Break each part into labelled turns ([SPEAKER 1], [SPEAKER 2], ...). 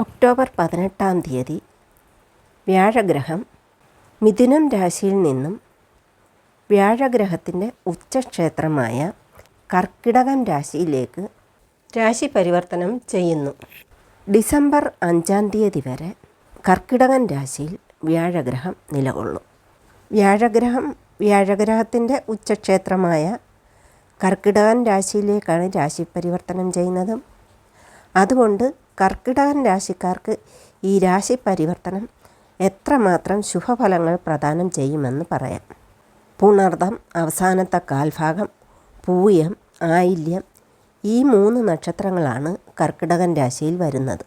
[SPEAKER 1] October പതിനെട്ടാം തീയതി വ്യാഴഗ്രഹം മിഥുനം രാശിയിൽ നിന്നും വ്യാഴഗ്രഹത്തിന്റെ ഉച്ചക്ഷേത്രമായ കർക്കിടകം രാശിയിലേക്ക് രാശി പരിവർത്തനം ചെയ്യുന്നു. ഡിസംബർ അഞ്ചാം തീയതി വരെ കർക്കിടകൻ രാശിയിൽ വ്യാഴഗ്രഹം നിലകൊള്ളും. വ്യാഴഗ്രഹം വ്യാഴഗ്രഹത്തിന്റെ ഉച്ചക്ഷേത്രമായ കർക്കിടകൻ രാശിയിലേക്കാണ് രാശി പരിവർത്തനം ചെയ്യുന്നതും. അതുകൊണ്ട് കർക്കിടകൻ രാശിക്കാർക്ക് ഈ രാശി പരിവർത്തനം എത്രമാത്രം ശുഭഫലങ്ങൾ പ്രദാനം ചെയ്യുമെന്ന് പറയാം. പുണർദം അവസാനത്തെ കാൽഭാഗം പൂയം ആയില്യം ഈ മൂന്ന് നക്ഷത്രങ്ങളാണ് കർക്കിടകൻ രാശിയിൽ വരുന്നത്.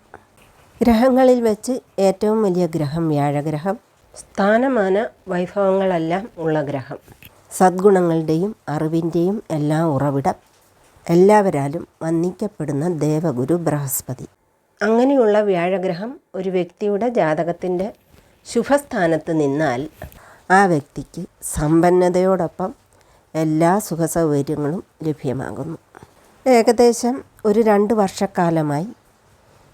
[SPEAKER 1] ഗ്രഹങ്ങളിൽ വെച്ച് ഏറ്റവും വലിയ ഗ്രഹം വ്യാഴഗ്രഹം. സ്ഥാനമാന വൈഭവങ്ങളെല്ലാം ഉള്ള ഗ്രഹം. സദ്ഗുണങ്ങളുടെയും അറിവിന്റെയും എല്ലാം ഉറവിടം എല്ലാവരാലും വന്ദിക്കപ്പെടുന്ന ദേവഗുരു ബൃഹസ്പതി. അങ്ങനെയുള്ള വ്യാഴഗ്രഹം ഒരു വ്യക്തിയുടെ ജാതകത്തിന്റെ ശുഭസ്ഥാനത്ത് നിന്നാൽ ആ വ്യക്തിക്ക് സമ്പന്നതയോടൊപ്പം എല്ലാ സുഖസൗകര്യങ്ങളും ലഭ്യമാകുന്നു. ഏകദേശം ഒരു രണ്ട് വർഷക്കാലമായി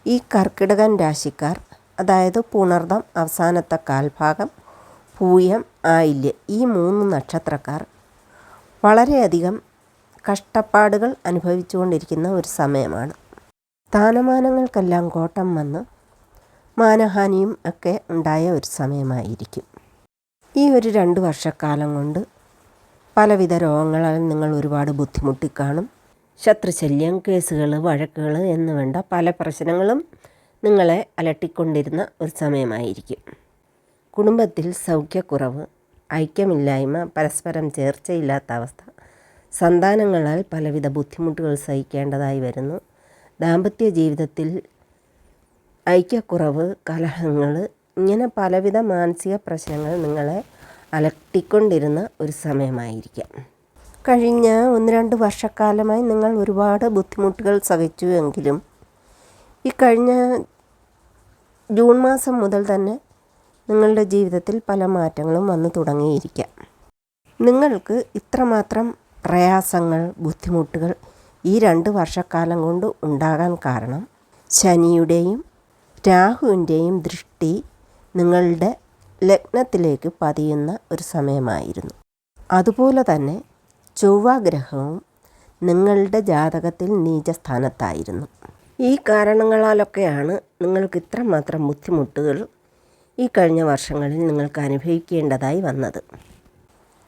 [SPEAKER 1] ഈ കർക്കിടകൻ രാശിക്കാർ അതായത് പുണർദം അവസാനത്തെ കാൽഭാഗം പൂയം ആയില്യം ഈ മൂന്ന് നക്ഷത്രക്കാർ വളരെയധികം കഷ്ടപ്പാടുകൾ അനുഭവിച്ചുകൊണ്ടിരിക്കുന്ന ഒരു സമയമാണ്. സ്ഥാനമാനങ്ങൾക്കെല്ലാം കോട്ടം വന്ന് മാനഹാനിയും ഒക്കെ ഉണ്ടായ ഒരു സമയമായിരിക്കും. ഈ ഒരു രണ്ട് വർഷക്കാലം കൊണ്ട് പലവിധ രോഗങ്ങളാൽ നിങ്ങൾ ഒരുപാട് ബുദ്ധിമുട്ടിക്കാണും. ശത്രുശല്യം കേസുകൾ വഴക്കുകൾ എന്ന് വേണ്ട പല പ്രശ്നങ്ങളും നിങ്ങളെ അലട്ടിക്കൊണ്ടിരുന്ന ഒരു സമയമായിരിക്കും. കുടുംബത്തിൽ സൗഖ്യക്കുറവ് ഐക്യമില്ലായ്മ പരസ്പരം ചേർച്ചയില്ലാത്ത അവസ്ഥ സന്താനങ്ങളാൽ പലവിധ ബുദ്ധിമുട്ടുകൾ സഹിക്കേണ്ടതായി വരുന്നു. ദാമ്പത്യ ജീവിതത്തിൽ ഐക്യക്കുറവ് കലഹങ്ങൾ ഇങ്ങനെ പലവിധ മാനസിക പ്രശ്നങ്ങൾ നിങ്ങളെ അലട്ടിക്കൊണ്ടിരുന്ന ഒരു സമയമായിരിക്കാം. കഴിഞ്ഞ ഒന്ന് രണ്ട് വർഷക്കാലമായി നിങ്ങൾ ഒരുപാട് ബുദ്ധിമുട്ടുകൾ സഹിച്ചു എങ്കിലും ഈ കഴിഞ്ഞ ജൂൺ മാസം മുതൽ തന്നെ നിങ്ങളുടെ ജീവിതത്തിൽ പല മാറ്റങ്ങളും വന്നു തുടങ്ങിയിരിക്കാം. നിങ്ങൾക്ക് ഇത്രമാത്രം പ്രയാസങ്ങൾ ബുദ്ധിമുട്ടുകൾ ഈ രണ്ട് വർഷക്കാലം കൊണ്ട് ഉണ്ടാകാൻ കാരണം ശനിയുടെയും രാഹുവിന്റെയും ദൃഷ്ടി നിങ്ങളുടെ ലഗ്നത്തിലേക്ക് പതിയുന്ന ഒരു സമയമായിരുന്നു. അതുപോലെ തന്നെ ചൊവ്വ ചൊവ്വാഗ്രഹവും നിങ്ങളുടെ ജാതകത്തിൽ നീചസ്ഥാനത്തായിരുന്നു. ഈ കാരണങ്ങളാലൊക്കെയാണ് നിങ്ങൾക്ക് ഇത്രമാത്രം ബുദ്ധിമുട്ടുകൾ ഈ കഴിഞ്ഞ വർഷങ്ങളിൽ നിങ്ങൾക്ക് അനുഭവിക്കേണ്ടതായി വന്നത്.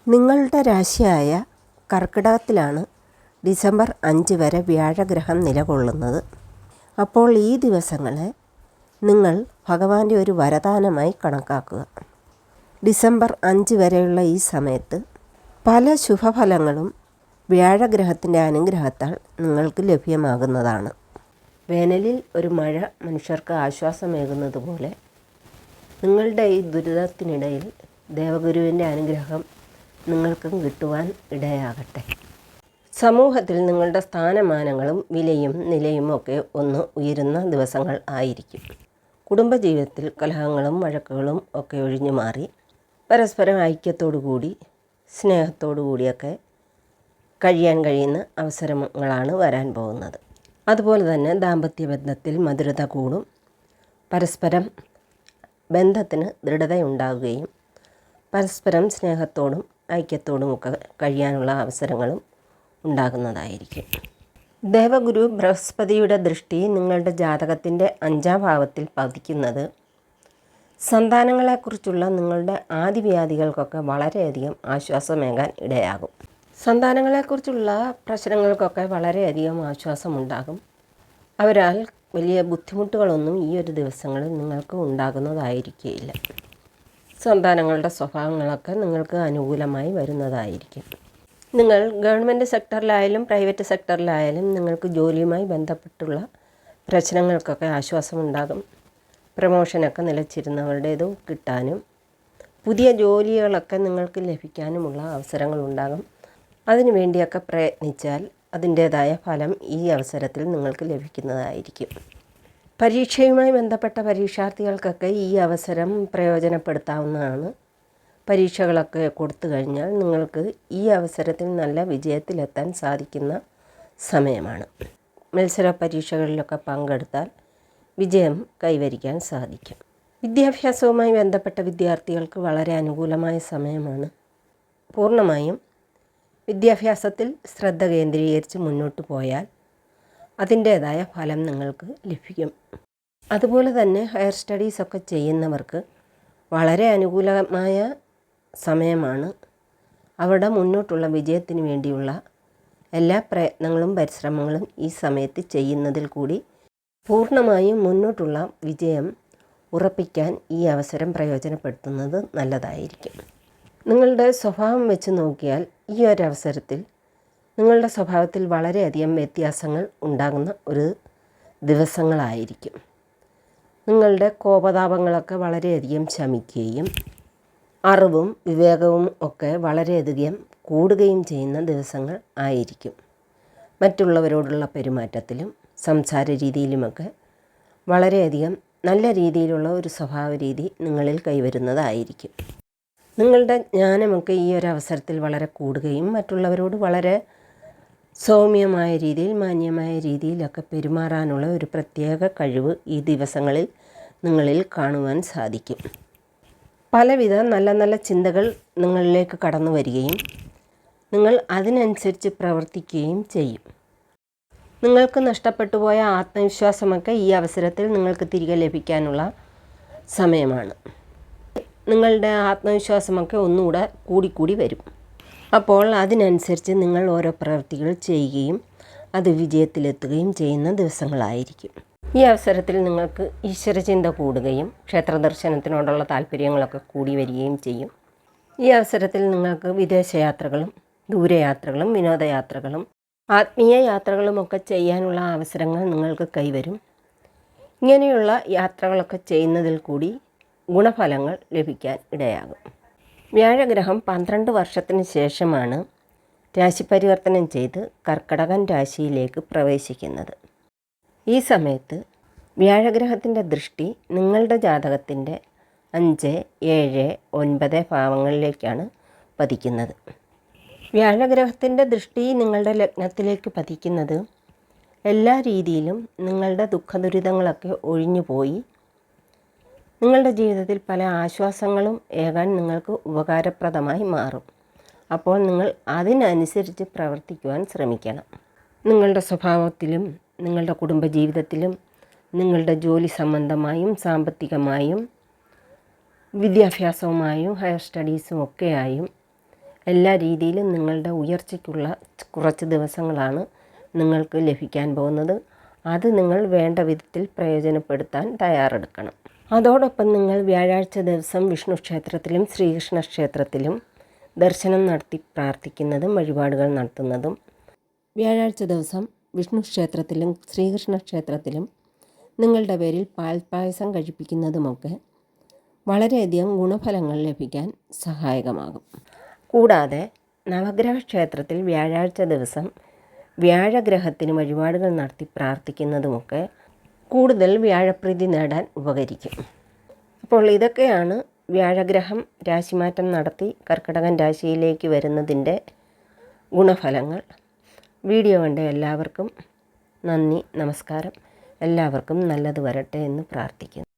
[SPEAKER 1] നിങ്ങളുടെ രാശിയായ കർക്കിടകത്തിലാണ് ഡിസംബർ അഞ്ച് വരെ വ്യാഴഗ്രഹം നിലകൊള്ളുന്നത്. അപ്പോൾ ഈ ദിവസങ്ങളെ നിങ്ങൾ ഭഗവാന്റെ ഒരു വരദാനമായി കണക്കാക്കുക. ഡിസംബർ അഞ്ച് വരെയുള്ള ഈ സമയത്ത് പല ശുഭഫലങ്ങളും വ്യാഴഗ്രഹത്തിന്റെ അനുഗ്രഹത്താൽ നിങ്ങൾക്ക് ലഭ്യമാകുന്നതാണ്. വേനലിൽ ഒരു മഴ മനുഷ്യർക്ക് ആശ്വാസമേകുന്നത് പോലെ നിങ്ങളുടെ ഈ ദുരിതത്തിനിടയിൽ ദേവഗുരുവിന്റെ അനുഗ്രഹം നിങ്ങൾക്കും കിട്ടുവാൻ ഇടയാകട്ടെ. സമൂഹത്തിൽ നിങ്ങളുടെ സ്ഥാനമാനങ്ങളും വിലയും നിലയും ഒക്കെ ഒന്ന് ഉയരുന്ന ദിവസങ്ങൾ ആയിരിക്കും. കുടുംബജീവിതത്തിൽ കലഹങ്ങളും വഴക്കുകളും ഒക്കെ ഒഴിഞ്ഞു മാറി പരസ്പരം ഐക്യത്തോടു കൂടി സ്നേഹത്തോടു കൂടിയൊക്കെ കഴിയാൻ കഴിയുന്ന അവസരങ്ങളാണ് വരാൻ പോകുന്നത്. അതുപോലെ തന്നെ ദാമ്പത്യ ബന്ധത്തിൽ മധുരത കൂടും. പരസ്പരം ബന്ധത്തിന് ദൃഢതയുണ്ടാകുകയും പരസ്പരം സ്നേഹത്തോടും ഐക്യത്തോടും ഒക്കെ കഴിയാനുള്ള അവസരങ്ങളും ഉണ്ടാകുന്നതായിരിക്കും. ദേവഗുരു ബൃഹസ്പതിയുടെ ദൃഷ്ടി നിങ്ങളുടെ ജാതകത്തിന്റെ അഞ്ചാം ഭാവത്തിൽ പതിക്കുന്നത് സന്താനങ്ങളെക്കുറിച്ചുള്ള നിങ്ങളുടെ ആദിവ്യാധികൾക്കൊക്കെ വളരെയധികം ആശ്വാസമേകാൻ ഇടയാകും. സന്താനങ്ങളെക്കുറിച്ചുള്ള പ്രശ്നങ്ങൾക്കൊക്കെ വളരെയധികം ആശ്വാസമുണ്ടാകും. അവരാൽ വലിയ ബുദ്ധിമുട്ടുകളൊന്നും ഈ ഒരു ദിവസങ്ങളിൽ നിങ്ങൾക്ക് ഉണ്ടാകുന്നതായിരിക്കില്ല. സന്താനങ്ങളുടെ സ്വഭാവങ്ങളൊക്കെ നിങ്ങൾക്ക് അനുകൂലമായി വരുന്നതായിരിക്കും. നിങ്ങൾ ഗവൺമെന്റ് സെക്ടറിലായാലും പ്രൈവറ്റ് സെക്ടറിലായാലും നിങ്ങൾക്ക് ജോലിയുമായി ബന്ധപ്പെട്ടുള്ള പ്രശ്നങ്ങൾക്കൊക്കെ ആശ്വാസമുണ്ടാകും. പ്രമോഷനൊക്കെ നിലച്ചിരുന്നവരുടേത് കിട്ടാനും പുതിയ ജോലികളൊക്കെ നിങ്ങൾക്ക് ലഭിക്കാനുമുള്ള അവസരങ്ങളുണ്ടാകും. അതിനു വേണ്ടിയൊക്കെ പ്രയത്നിച്ചാൽ അതിന്റേതായ ഫലം ഈ അവസരത്തിൽ നിങ്ങൾക്ക് ലഭിക്കുന്നതായിരിക്കും. പരീക്ഷയുമായി ബന്ധപ്പെട്ട പരീക്ഷാർത്ഥികൾക്കൊക്കെ ഈ അവസരം പ്രയോജനപ്പെടുത്താവുന്നതാണ്. പരീക്ഷകളൊക്കെ കൊടുത്തു കഴിഞ്ഞാൽ നിങ്ങൾക്ക് ഈ അവസരത്തിൽ നല്ല വിജയത്തിലെത്താൻ സാധിക്കുന്ന സമയമാണ്. മത്സര പരീക്ഷകളിലൊക്കെ പങ്കെടുത്താൽ വിജയം കൈവരിക്കാൻ സാധിക്കും. വിദ്യാഭ്യാസവുമായി ബന്ധപ്പെട്ട വിദ്യാർത്ഥികൾക്ക് വളരെ അനുകൂലമായ സമയമാണ്. പൂർണമായും വിദ്യാഭ്യാസത്തിൽ ശ്രദ്ധ കേന്ദ്രീകരിച്ച് മുന്നോട്ട് പോയാൽ അതിന്റേതായ ഫലം നിങ്ങൾക്ക് ലഭിക്കും. അതുപോലെ തന്നെ ഹയർ സ്റ്റഡീസൊക്കെ ചെയ്യുന്നവർക്ക് വളരെ അനുകൂലമായ സമയമാണ്. അവിടെ മുന്നോട്ടുള്ള വിജയത്തിന് വേണ്ടിയുള്ള എല്ലാ പ്രയത്നങ്ങളും പരിശ്രമങ്ങളും ഈ സമയത്ത് ചെയ്യുന്നതിൽ കൂടി പൂർണമായും മുന്നോട്ടുള്ള വിജയം ഉറപ്പിക്കാൻ ഈ അവസരം പ്രയോജനപ്പെടുത്തുന്നത് നല്ലതായിരിക്കും. നിങ്ങളുടെ സ്വഭാവം വെച്ച് നോക്കിയാൽ ഈ ഒരു അവസരത്തിൽ നിങ്ങളുടെ സ്വഭാവത്തിൽ വളരെയധികം വ്യത്യാസങ്ങൾ ഉണ്ടാകുന്ന ഒരു ദിവസങ്ങളായിരിക്കും. നിങ്ങളുടെ കോപതാപങ്ങളൊക്കെ വളരെയധികം ശമിക്കുകയും അറിവും വിവേകവും ഒക്കെ വളരെയധികം കൂടുകയും ചെയ്യുന്ന ദിവസങ്ങൾ ആയിരിക്കും. മറ്റുള്ളവരോടുള്ള പെരുമാറ്റത്തിലും സംസാര രീതിയിലുമൊക്കെ വളരെയധികം നല്ല രീതിയിലുള്ള ഒരു സ്വഭാവ രീതി നിങ്ങളിൽ കൈവരുന്നതായിരിക്കും. നിങ്ങളുടെ ജ്ഞാനമൊക്കെ ഈ ഒരു അവസരത്തിൽ വളരെ കൂടുകയും മറ്റുള്ളവരോട് വളരെ സൗമ്യമായ രീതിയിൽ മാന്യമായ രീതിയിലൊക്കെ പെരുമാറാനുള്ള ഒരു പ്രത്യേക കഴിവ് ഈ ദിവസങ്ങളിൽ നിങ്ങളിൽ കാണുവാൻ സാധിക്കും. പലവിധ നല്ല നല്ല ചിന്തകൾ നിങ്ങളിലേക്ക് കടന്നു വരികയും നിങ്ങൾ അതിനനുസരിച്ച് പ്രവർത്തിക്കുകയും ചെയ്യും. നിങ്ങൾക്ക് നഷ്ടപ്പെട്ടു പോയ ആത്മവിശ്വാസമൊക്കെ ഈ അവസരത്തിൽ നിങ്ങൾക്ക് തിരികെ ലഭിക്കാനുള്ള സമയമാണ്. നിങ്ങളുടെ ആത്മവിശ്വാസമൊക്കെ ഒന്നുകൂടെ കൂടിക്കൂടി വരും. അപ്പോൾ അതിനനുസരിച്ച് നിങ്ങൾ ഓരോ പ്രവൃത്തികൾ ചെയ്യുകയും അത് വിജയത്തിലെത്തുകയും ചെയ്യുന്ന ദിവസങ്ങളായിരിക്കും. ഈ അവസരത്തിൽ നിങ്ങൾക്ക് ഈശ്വരചിന്ത കൂടുകയും ക്ഷേത്ര ദർശനത്തിനോടുള്ള താല്പര്യങ്ങളൊക്കെ കൂടി വരികയും ചെയ്യും. ഈ അവസരത്തിൽ നിങ്ങൾക്ക് വിദേശയാത്രകളും ദൂരയാത്രകളും വിനോദയാത്രകളും ആത്മീയ യാത്രകളുമൊക്കെ ചെയ്യാനുള്ള അവസരങ്ങൾ നിങ്ങൾക്ക് കൈവരും. ഇങ്ങനെയുള്ള യാത്രകളൊക്കെ ചെയ്യുന്നതിൽ കൂടി ഗുണഫലങ്ങൾ ലഭിക്കാൻ ഇടയാകും. വ്യാഴഗ്രഹം പന്ത്രണ്ട് വർഷത്തിന് ശേഷമാണ് രാശിപരിവർത്തനം ചെയ്ത് കർക്കടകൻ രാശിയിലേക്ക് പ്രവേശിക്കുന്നത്. ഈ സമയത്ത് വ്യാഴഗ്രഹത്തിന്റെ ദൃഷ്ടി നിങ്ങളുടെ ജാതകത്തിന്റെ അഞ്ച് ഏഴ് ഒൻപത് ഭാവങ്ങളിലേക്കാണ് പതിക്കുന്നത്. വ്യാഴഗ്രഹത്തിന്റെ ദൃഷ്ടി നിങ്ങളുടെ ലഗ്നത്തിലേക്ക് പതിക്കുന്നത് എല്ലാ രീതിയിലും നിങ്ങളുടെ ദുഃഖദുരിതങ്ങളൊക്കെ ഒഴിഞ്ഞു പോയി. നിങ്ങളുടെ ജീവിതത്തിൽ പല ആശ്വാസങ്ങളും ഏകാൻ നിങ്ങൾക്ക് ഉപകാരപ്രദമായി മാറും. അപ്പോൾ നിങ്ങൾ അതിനനുസരിച്ച് പ്രവർത്തിക്കുവാൻ ശ്രമിക്കണം. നിങ്ങളുടെ സ്വഭാവത്തിലും നിങ്ങളുടെ കുടുംബജീവിതത്തിലും നിങ്ങളുടെ ജോലി സംബന്ധമായും സാമ്പത്തികമായും വിദ്യാഭ്യാസവുമായും ഹയർ സ്റ്റഡീസും ഒക്കെയായും എല്ലാ രീതിയിലും നിങ്ങളുടെ ഉയർച്ചയ്ക്കുള്ള കുറച്ച് ദിവസങ്ങളാണ് നിങ്ങൾക്ക് ലഭിക്കാൻ പോകുന്നത്. അത് നിങ്ങൾ വേണ്ട വിധത്തിൽ പ്രയോജനപ്പെടുത്താൻ തയ്യാറെടുക്കണം. അതോടൊപ്പം നിങ്ങൾ വ്യാഴാഴ്ച ദിവസം വിഷ്ണു ക്ഷേത്രത്തിലും ശ്രീകൃഷ്ണ ക്ഷേത്രത്തിലും ദർശനം നടത്തി പ്രാർത്ഥിക്കുന്നതും വഴിപാടുകൾ നടത്തുന്നതും. വ്യാഴാഴ്ച ദിവസം വിഷ്ണു ക്ഷേത്രത്തിലും ശ്രീകൃഷ്ണ ക്ഷേത്രത്തിലും നിങ്ങളുടെ പേരിൽ പാൽപ്പായസം കഴിപ്പിക്കുന്നതുമൊക്കെ വളരെയധികം ഗുണഫലങ്ങൾ ലഭിക്കാൻ സഹായകമാകും. കൂടാതെ നവഗ്രഹ ക്ഷേത്രത്തിൽ വ്യാഴാഴ്ച ദിവസം വ്യാഴഗ്രഹത്തിന് വഴിപാടുകൾ നടത്തി പ്രാർത്ഥിക്കുന്നതുമൊക്കെ കൂടുതൽ വ്യാഴപ്രീതി നേടാൻ ഉപകരിക്കും. അപ്പോൾ ഇതൊക്കെയാണ് വ്യാഴഗ്രഹം രാശിമാറ്റം നടത്തി കർക്കിടകൻ രാശിയിലേക്ക് വരുന്നതിന്റെ ഗുണഫലങ്ങൾ. വീഡിയോ കണ്ട എല്ലാവർക്കും നന്ദി നമസ്കാരം. എല്ലാവർക്കും നല്ലത് വരട്ടെ എന്ന് പ്രാർത്ഥിക്കുന്നു.